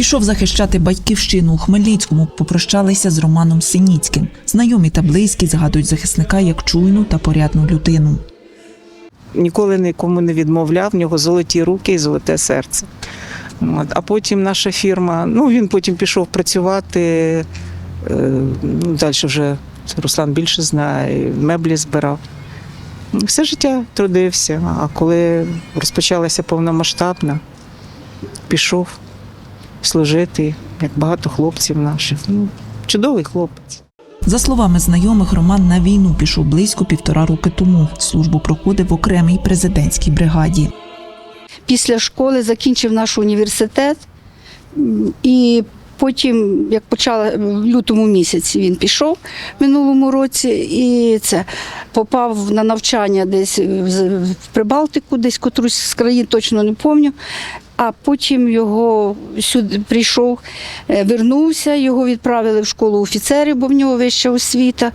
Пішов захищати батьківщину у Хмельницькому, попрощалися з Романом Синіцьким. Знайомі та близькі згадують захисника як чуйну та порядну людину. ніколи нікому не відмовляв, в нього золоті руки і золоте серце. От. А потім наша фірма, ну він потім пішов працювати. е, Ну, далі вже Руслан більше знає, меблі збирав. Ну, Все життя трудився. А коли розпочалася повномасштабна, пішов служити, як багато хлопців наших. Ну, чудовий хлопець. За словами знайомих, Роман на війну пішов близько півтора роки тому. Службу проходив в окремій президентській бригаді. після школи закінчив наш університет. І потім, як почала в лютому місяці, він пішов в минулому році і це попав на навчання десь в в Прибалтику, десь котрусь з країн, точно не пам'ятаю. А потім його сюди прийшов, е, вернувся, його відправили в школу офіцерів, бо в нього вища освіта.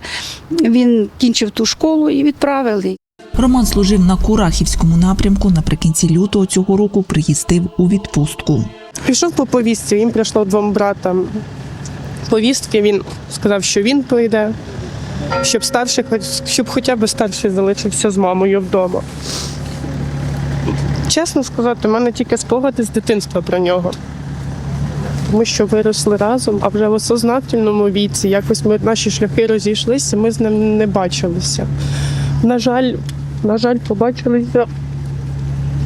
Він кінчив ту школу і відправили. Роман служив на Курахівському напрямку. Наприкінці лютого цього року приїздив у відпустку. Пішов по повістці, їм прийшло двом братам повістки. Він сказав, що він прийде, щоб старший, щоб хоча б старший залишився з мамою вдома. Чесно сказати, в мене тільки спогади з дитинства про нього. Тому що виросли разом, а вже в осознательному віці якось ми наші шляхи розійшлися, ми з ним не бачилися. На жаль, на жаль, побачилися.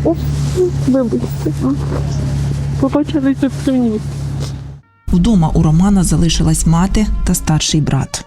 О. Побачилися в труні. Вдома у Романа залишилась мати та старший брат.